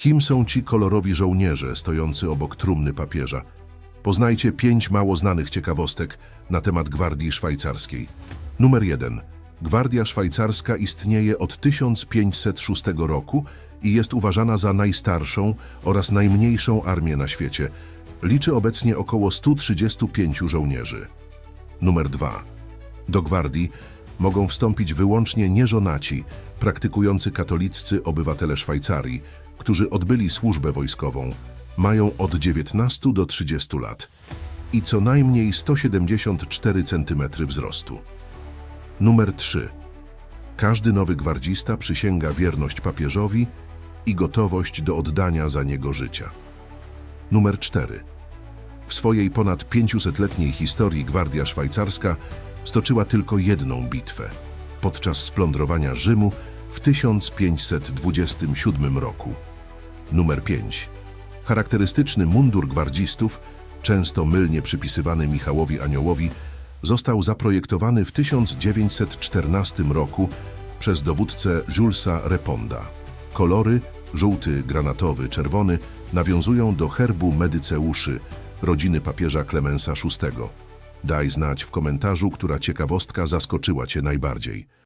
Kim są ci kolorowi żołnierze stojący obok trumny papieża? Poznajcie pięć mało znanych ciekawostek na temat Gwardii Szwajcarskiej. Numer 1. Gwardia Szwajcarska istnieje od 1506 roku i jest uważana za najstarszą oraz najmniejszą armię na świecie. Liczy obecnie około 135 żołnierzy. Numer 2. Do gwardii mogą wstąpić wyłącznie nieżonaci, praktykujący katoliccy obywatele Szwajcarii, którzy odbyli służbę wojskową, mają od 19 do 30 lat i co najmniej 174 cm wzrostu. Numer 3. Każdy nowy gwardzista przysięga wierność papieżowi i gotowość do oddania za niego życia. Numer 4. W swojej ponad 500-letniej historii Gwardia Szwajcarska stoczyła tylko jedną bitwę podczas splądrowania Rzymu w 1527 roku. Numer 5. Charakterystyczny mundur gwardzistów, często mylnie przypisywany Michałowi Aniołowi, został zaprojektowany w 1914 roku przez dowódcę Julesa Reponda. Kolory żółty, granatowy, czerwony nawiązują do herbu Medyceuszy, rodziny papieża Klemensa VI. Daj znać w komentarzu, która ciekawostka zaskoczyła Cię najbardziej.